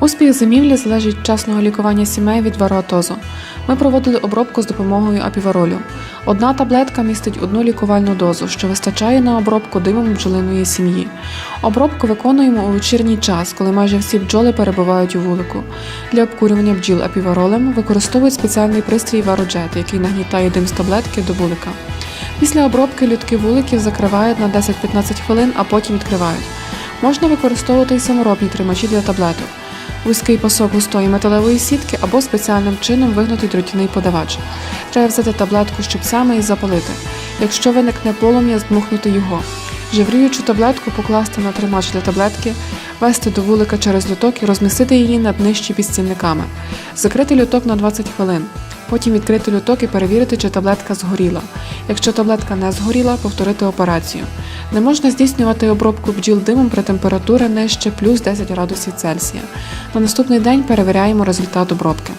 Успіх зимівлі залежить від вчасного лікування сімей від вароатозу. Ми проводили обробку з допомогою апіворолю. Одна таблетка містить одну лікувальну дозу, що вистачає на обробку димом бджолиної сім'ї. Обробку виконуємо у вечірній час, коли майже всі бджоли перебувають у вулику. Для обкурювання бджіл апіворолем використовують спеціальний пристрій вароджет, який нагнітає дим з таблетки до вулика. Після обробки лютки вуликів закривають на 10-15 хвилин, а потім відкривають. Можна використовувати й саморобні тримачі для таблеток, вузький пасок густої металевої сітки або спеціальним чином вигнутий дротяний подавач. Треба взяти таблетку щипцями і запалити. Якщо виникне полум'я, здмухнути його. Жевріючу таблетку покласти на тримач для таблетки, вести до вулика через люток і розмістити її над нижчі під стільниками. Закрити люток на 20 хвилин. Потім відкрити люток і перевірити, чи таблетка згоріла. Якщо таблетка не згоріла, повторити операцію. Не можна здійснювати обробку бджіл димом при температурі нижче плюс 10 градусів Цельсія. На наступний день перевіряємо результат обробки.